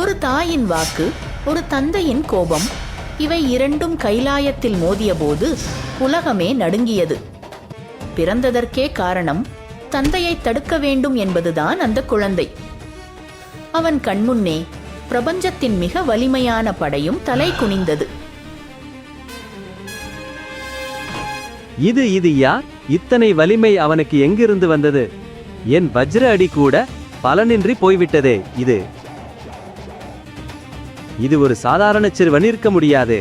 ஒரு தாயின் வாக்கு ஒரு தந்தையின் கோபம் இவை இரண்டும் கைலாயத்தில் மோதியபோது உலகமே நடுங்கியது. பிறந்ததற்கே காரணம் தந்தையை தடுக்க வேண்டும் என்பதுதான் அந்த குழந்தை. அவன் கண்முன்னே பிரபஞ்சத்தின் மிக வலிமையான படையும் தலை குனிந்தது. இது இது யார்? இத்தனை வலிமை அவனுக்கு எங்கிருந்து வந்தது? என் வஜ்ர அடி கூட பலனின்றி போய்விட்டதே இது. இது ஒரு சாதாரண சிறுவன் இருக்க முடியாது.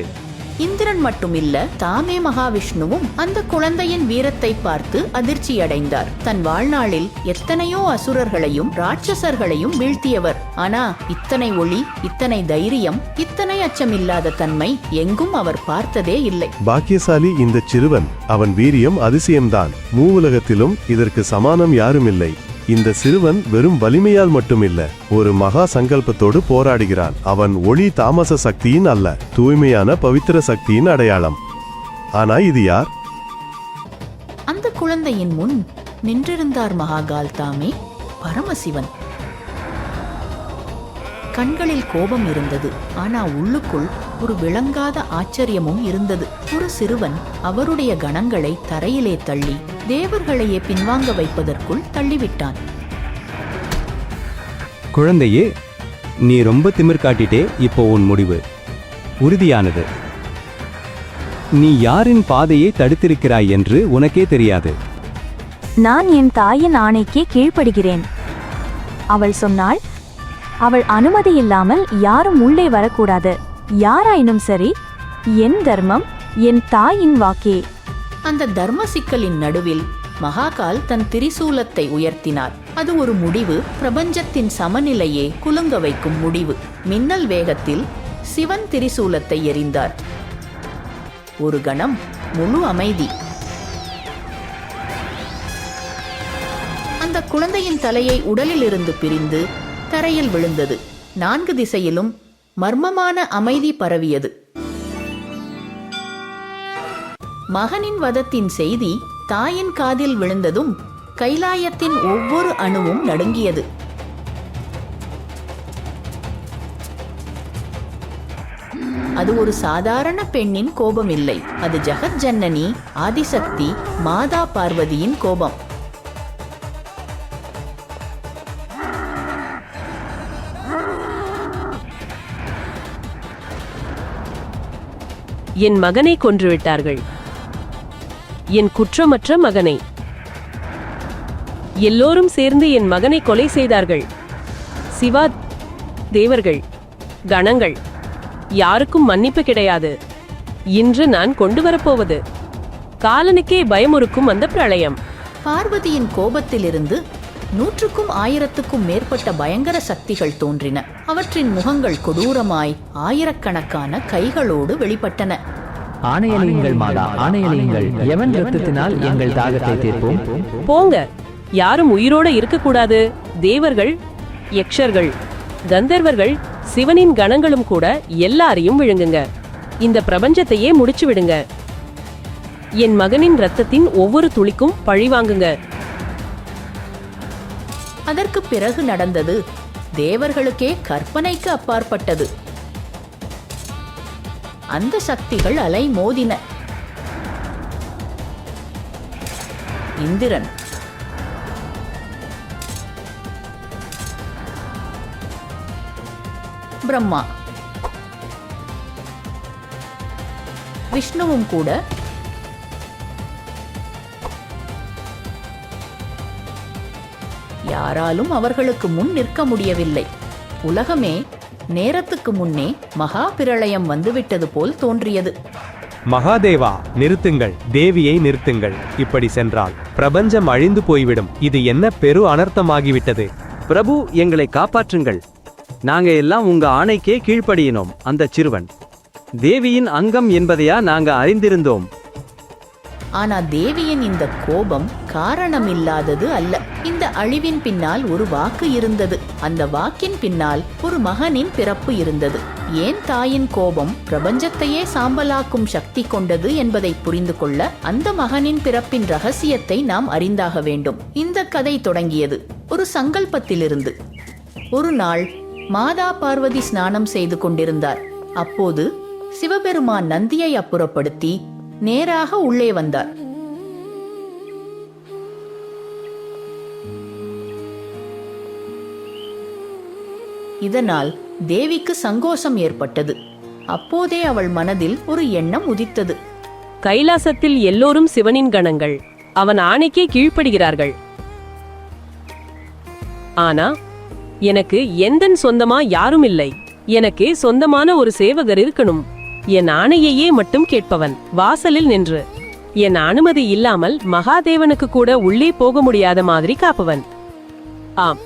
இந்திரன் மட்டுமில்ல தாமே மகாவிஷ்ணுவும் அந்த குழந்தையின் வீரத்தை பார்த்து அதிர்ச்சியடைந்தார். தன் வாழ்நாளில் எத்தனையோ அசுரர்களையும் ராட்சசர்களையும் வீழ்த்தியவர். ஆனா இத்தனை ஒளி இத்தனை தைரியம் இத்தனை அச்சமில்லாத தன்மை எங்கும் அவர் பார்த்ததே இல்லை. பாக்கியசாலி இந்த சிறுவன் அவன் வீரியம் அதிசயம்தான். மூவுலகத்திலும் இதற்கு சமானம் யாருமில்லை. இந்த சிறுவன் வெறும் வலிமையால் மட்டுமில்ல ஒரு மகா சங்கல்பத்தோடு போராடுகிறான். அவன் ஒளி தாமச சக்தியின் அல்ல தூய்மையான பவித்திர சக்தியின் அடையாளம். ஆனா இது யார்? அந்த குழந்தையின் முன் நின்றிருந்தார் மகாகால் தாமே பரமசிவன். கண்களில் கோபம் இருந்தது. ஆனா உள்ளுக்குள் ஒரு விளங்காத ஆச்சரியமும் இருந்தது. ஒரு சிறுவன் அவருடைய கணங்களை தரையிலே தள்ளி தேவர்களையே பின்வாங்க வைப்பதற்குள் தள்ளிவிட்டான். குழந்தையே நீ ரொம்ப திமிர் காட்டிட்டே இப்போ உன் முடிவு. உறுதியானது. நீ யாரின் பாதையை தடுத்திருக்கிறாய் என்று உனக்கே தெரியாது. நான் என் தாயின் ஆணைக்கே கீழ்ப்படுகிறேன். அவள் சொன்னாள் அவள் அனுமதி இல்லாமல் யாரும் உள்ளே வரக்கூடாது. யாராயினும் சரி என் தர்மம் என் தாயின் வாக்கே. அந்த தர்ம சிக்கலின் நடுவில் மகாகால் தன் திரிசூலத்தை உயர்த்தினார். அது ஒரு முடிவு. பிரபஞ்சத்தின் சமநிலையே குலுங்க வைக்கும் முடிவு. மின்னல் வேகத்தில் சிவன் திரிசூலத்தை எறிந்தார். ஒரு கணம். முழு அமைதி. அந்த குழந்தையின் தலையை உடலிலிருந்து பிரிந்து தரையில் விழுந்தது. நான்கு திசையிலும் மர்மமான அமைதி பரவியது. மகனின் வதத்தின் செய்தி தாயின் காதில் விழுந்ததும் கைலாயத்தின் ஒவ்வொரு அணுவும் நடுங்கியது. அது ஒரு சாதாரண பெண்ணின் கோபம் இல்லை அது ஜெகத் ஜன்னனி ஆதிசக்தி மாதா பார்வதியின் கோபம். என் மகனை கொன்றுவிட்டார்கள் என் குற்றமற்ற மகனை. எல்லோரும் சேர்ந்து என் மகனை கொலை செய்தார்கள். சிவா தேவர்கள் கணங்கள் யாருக்கும் மன்னிப்பு கிடையாது. இன்று நான் கொண்டு வரப்போவது. காலனுக்கே பயமுறுக்கும் அந்த பிரளயம். பார்வதியின் கோபத்திலிருந்து நூற்றுக்கும் ஆயிரத்துக்கும் மேற்பட்ட பயங்கர சக்திகள் தோன்றின. அவற்றின் முகங்கள் கொடூரமாய் ஆயிரக்கணக்கான கைகளோடு வெளிப்பட்டன. ஆணையலியுங்கள் மாதா ஆணையலியுங்கள் எவன் ரத்தத்தினால் எங்கள் தாகத்தை தீர்ப்போம்? போங்க. யாரும் உயிரோட இருக்கக்கூடாது. தேவர்கள் யக்ஷர்கள் கந்தர்வர்கள் சிவனின் கணங்களும் கூட எல்லாரையும் விழுங்குங்க. இந்த பிரபஞ்சத்தையே முடிச்சு விடுங்க என் மகனின் ரத்தத்தின் ஒவ்வொரு துளிக்கும் பழிவாங்குங்க அதற்கு பிறகு நடந்தது தேவர்களுக்கே கற்பனைக்கு அப்பாற்பட்டது. அந்த சக்திகள் அலை மோதின. இந்திரன். பிரம்மா. விஷ்ணுவும் கூட. யாராலும் அவர்களுக்கு முன் நிற்க முடியவில்லை. உலகமே நேரத்துக்கு முன்னே மகா பிரளயம் வந்துவிட்டது போல் தோன்றியது. மகாதேவா நிறுத்துங்கள். தேவியை நிறுத்துங்கள். இப்படி சென்றால் பிரபஞ்சம் அழிந்து போய்விடும். இது என்ன பெரு அனர்த்தமாகிவிட்டது. பிரபு எங்களை காப்பாற்றுங்கள். நாங்க எல்லாம் உங்க ஆணைக்கே கீழ்ப்படியினோம் அந்த சிறுவன். தேவியின் அங்கம் என்பதையா நாங்க அறிந்திருந்தோம். ஆனா தேவியின் இந்த கோபம் காரணமில்லாதது அல்ல. இந்த அழிவின் பின்னால் ஒரு வாக்கு இருந்தது. அந்த வாக்கின் பின்னால் ஒரு மகனின் பிறப்பு இருந்தது. ஏன் தாயின் கோபம் பிரபஞ்சத்தையே சாம்பலாக்கும் சக்தி கொண்டது என்பதை புரிந்து கொள்ள அந்த மகனின் பிறப்பின் ரகசியத்தை நாம் அறிந்தாக வேண்டும். இந்த கதை தொடங்கியது ஒரு சங்கல்பத்திலிருந்து. ஒரு நாள் மாதா பார்வதி ஸ்நானம் செய்து கொண்டிருந்தார். அப்போது சிவபெருமான் நந்தியை அப்புறப்படுத்தி நேராக உள்ளே வந்தார். இதனால் தேவிக்கு சங்கோஷம் ஏற்பட்டது. அப்போதே அவள் மனதில் ஒரு எண்ணம் உதித்தது. கைலாசத்தில் எல்லோரும் சிவனின் கணங்கள். அவன் ஆணைக்கே கீழ்ப்படுகிறார்கள். ஆனா எனக்கு எந்தன் சொந்தமா யாரும் இல்லை எனக்கு சொந்தமான ஒரு சேவகர் இருக்கணும். என் ஆணையையே மட்டும் கேட்பவன். வாசலில் நின்று. என் அனுமதி இல்லாமல் மகாதேவனுக்கு கூட உள்ளே போக முடியாத மாதிரி காப்பவன். ஆம்.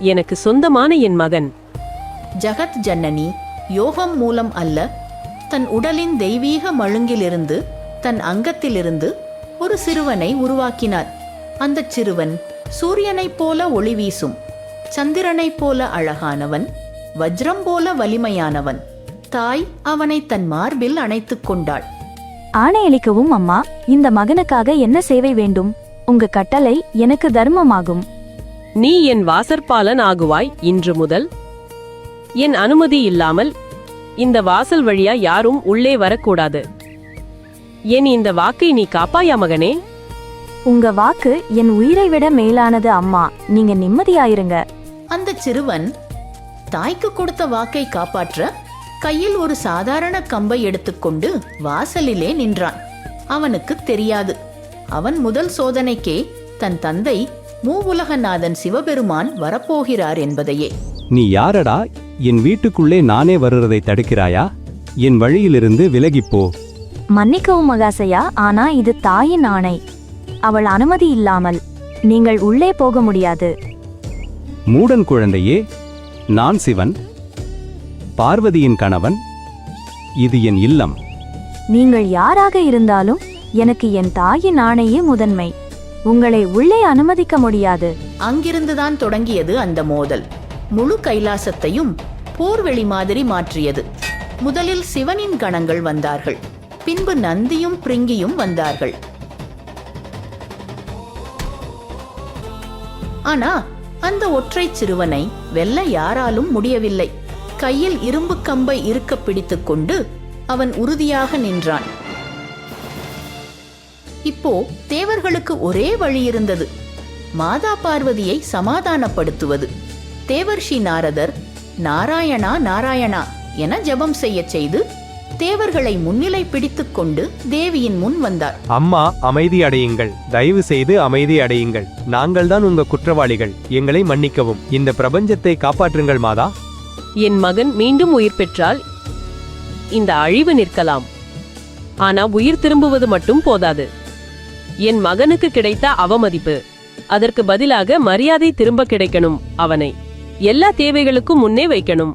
எனக்கு சொந்தமான என் மகன். ஜகத் ஜன்னனி யோகம் மூலம் அல்ல. தன் உடலின் தெய்வீக மழுங்கிலிருந்து தன் அங்கத்திலிருந்து ஒரு சிறுவனை உருவாக்கினார். அந்தச் சிறுவன் சூரியனைப் போல ஒளி வீசும் சந்திரனைப் போல அழகானவன் வஜ்ரம் போல வலிமையானவன். தாய் அவனை தன் மார்பில் அணைத்துக் கொண்டாள். ஆணையளிக்கவும் அம்மா. இந்த மகனுக்காக என்ன சேவை வேண்டும்? உங்க கட்டளை எனக்கு தர்மமாகும். நீ என் வாசற்பாலன் ஆகுவாய் இன்று முதல். என் அனுமதி இல்லாமல் இந்த வாசல் வழியா யாரும் உள்ளே வரக்கூடாது. என் இந்த வாக்கை நீ காப்பாயா மகனே? உங்க வாக்கு என் உயிரை விட மேலானது அம்மா. நீங்க நிம்மதியாயிருங்க. அந்தச் சிறுவன் தாய்க்கு கொடுத்த வாக்கை காப்பாற்ற கையில் ஒரு சாதாரண கம்பை எடுத்துக்கொண்டு வாசலிலே நின்றான். அவனுக்கு தெரியாது. அவன் முதல் சோதனைக்கே தன் தந்தை மூவுலகநாதன் சிவபெருமான் வரப்போகிறார் என்பதையே. நீ யாரடா? என் வீட்டுக்குள்ளே நானே வருவதை தடுக்கிறாயா? என் வழியிலிருந்து விலகிப்போ. மன்னிக்கவும் மகாசையா ஆனா இது தாயின் ஆணை. அவள் அனுமதி இல்லாமல் நீங்கள் உள்ளே போக முடியாது. மூடன் குழந்தையே நான் சிவன். பார்வதியின் கணவன் இது என் இல்லம். நீங்கள் யாராக இருந்தாலும் எனக்கு என் தாயின் ஆணையே முதன்மை. உங்களை உள்ளே அனுமதிக்க முடியாது. அங்கிருந்துதான் தொடங்கியது அந்த மோதல். முழு கைலாசத்தையும் போர்வெளி மாதிரி மாற்றியது. முதலில் சிவனின் கணங்கள் வந்தார்கள். பின்பு நந்தியும் பிரிங்கியும் வந்தார்கள். ஆனா அந்த ஒற்றைச் சிறுவனை வெல்ல யாராலும் முடியவில்லை. கையில் இரும்பு கம்பை இருக்க பிடித்துக் கொண்டு அவன் உறுதியாக நின்றான். இப்போ தேவர்களுக்கு ஒரே வழி இருந்தது. மாதா பார்வதியை சமாதானப்படுத்துவது. தேவர்ஷி நாரதர் நாராயணா நாராயணா என ஜெபம் செய்யச் செய்து தேவர்களை முன்னிலை பிடித்துக் கொண்டு தேவியின் முன் வந்தார். அம்மா அமைதி அடையுங்கள். தயவு செய்து அமைதி அடையுங்கள். நாங்கள்தான் உங்க குற்றவாளிகள். எங்களை மன்னிக்கவும். இந்த பிரபஞ்சத்தை காப்பாற்றுங்கள் மாதா. என் மகன் மீண்டும் உயிர் பெற்றால் இந்த அழிவு நிற்கலாம். ஆனா உயிர் திரும்புவது மட்டும் போதாது. என் மகனுக்கு கிடைத்த அவமதிப்பு. அதற்கு பதிலாக மரியாதை திரும்ப கிடைக்கணும் அவனை. எல்லா தேவைகளுக்கும் முன்னே வைக்கணும்.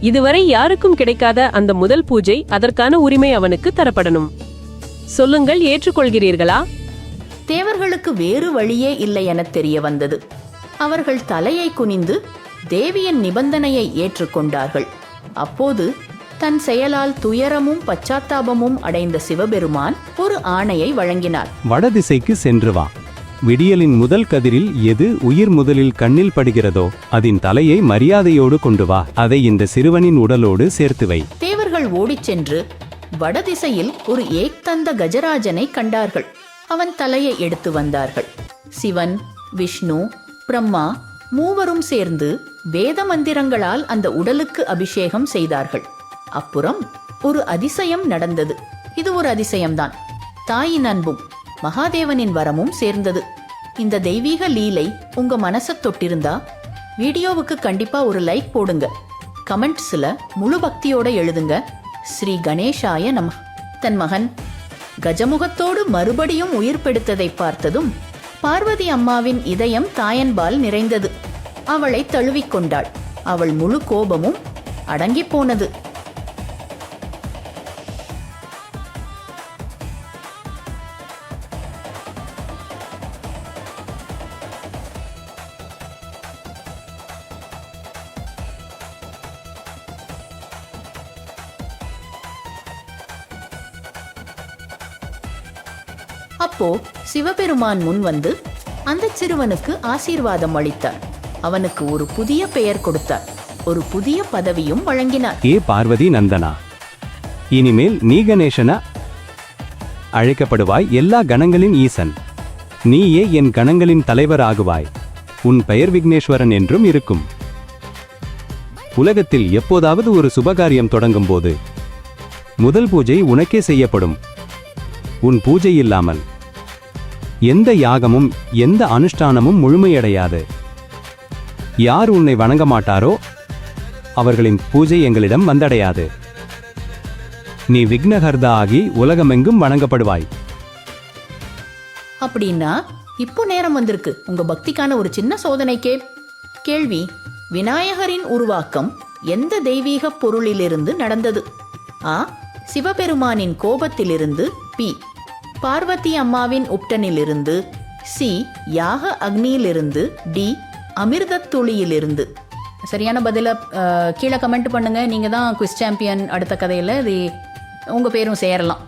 இதுவரை யாருக்கும் கிடைக்காத அந்த முதல் பூஜை அதற்கான உரிமை அவனுக்கு தரப்படணும். சொல்லுங்கள் ஏற்றுக்கொள்கிறீர்களா? தேவர்களுக்கு வேறு வழியே இல்லை என தெரிய வந்தது. அவர்கள் தலையை குனிந்து தேவியின் நிபந்தனையை ஏற்றுக்கொண்டார்கள். அப்போது தன் செயலால் துயரமும் பச்சாத்தாபமும் அடைந்த சிவபெருமான் ஒரு ஆணையை வழங்கினார். வடதிசைக்கு சென்று வா. விடியலின் முதல் கதிரில் எது உயிர் முதலில் கண்ணில் படுகிறதோ அதன் தலையை மரியாதையோடு கொண்டு வா. அதை இந்த சிறுவனின் உடலோடு சேர்த்து வை. தேவர்கள் ஓடிச் சென்று வடதிசையில் ஒரு ஏக்தந்த கஜராஜனை கண்டார்கள். அவன் தலையை எடுத்து வந்தார்கள். சிவன் விஷ்ணு பிரம்மா மூவரும் சேர்ந்து வேத மந்திரங்களால் அந்த உடலுக்கு அபிஷேகம் செய்தார்கள். அப்புறம் ஒரு அதிசயம் நடந்தது. இது ஒரு அதிசயம்தான். தாயின் அன்பும் மகாதேவனின் வரமும் சேர்ந்தது. இந்த தெய்வீக லீலை உங்க மனச தொட்டிருந்தா வீடியோவுக்கு கண்டிப்பா ஒரு லைக் போடுங்க. கமெண்ட்ஸ்ல முழு பக்தியோட எழுதுங்க. ஸ்ரீ கணேஷாய நம. தன் மகன் கஜமுகத்தோடு மறுபடியும் உயிர் பெடுத்ததை பார்த்ததும் பார்வதி அம்மாவின் இதயம் தாயன்பால் நிறைந்தது. அவளை தழுவிக்கொண்டாள் அவள் முழு கோபமும் அடங்கிப் போனது. அப்போ சிவபெருமான் முன் வந்து அந்த சிறுவனுக்கு ஆசீர்வாதம் அளித்தார். அவனுக்கு ஒரு புதிய பெயர் கொடுத்தார். ஒரு புதிய பதவியும் வழங்கினார். ஏ பார்வதி நந்தனா. இனிமேல் நீ கணேசனா அழைக்கப்படுவாய் எல்லா கணங்களின் ஈசன். நீயே என் கணங்களின் தலைவர் ஆகுவாய். உன் பெயர் விக்னேஸ்வரன் என்றும் இருக்கும். உலகத்தில் எப்போதாவது ஒரு சுபகாரியம் தொடங்கும் போது முதல் பூஜை உனக்கே செய்யப்படும். உன் பூஜை இல்லாமல் எந்த யாகமும் எந்த அனுஷ்டானமும் முழுமையடையாது. யார் உன்னை வணங்க மாட்டாரோ அவர்களின் பூஜை எங்களிடம் வந்தடையாது. நீ விக்னகர்தா ஆகி உலகமெங்கும் வணங்கப்படுவாய். அப்படின்னா இப்போ நேரம் வந்திருக்கு. உங்க பக்திக்கான ஒரு சின்ன சோதனைக்கே கேள்வி விநாயகரின் உருவாக்கம் எந்த தெய்வீக பொருளிலிருந்து நடந்தது? ஆ சிவபெருமானின் கோபத்திலிருந்து பி பார்வதி அம்மாவின் உப்டனிலிருந்து சி யாக அக்னியிலிருந்து டி அமிர்தத் துளியிலிருந்து. சரியான பதிலை கீழே கமெண்ட் பண்ணுங்கள் நீங்கள் தான் குவிஸ் சாம்பியன் அடுத்த கதையில். இது உங்கள் பேரும் சேரலாம்.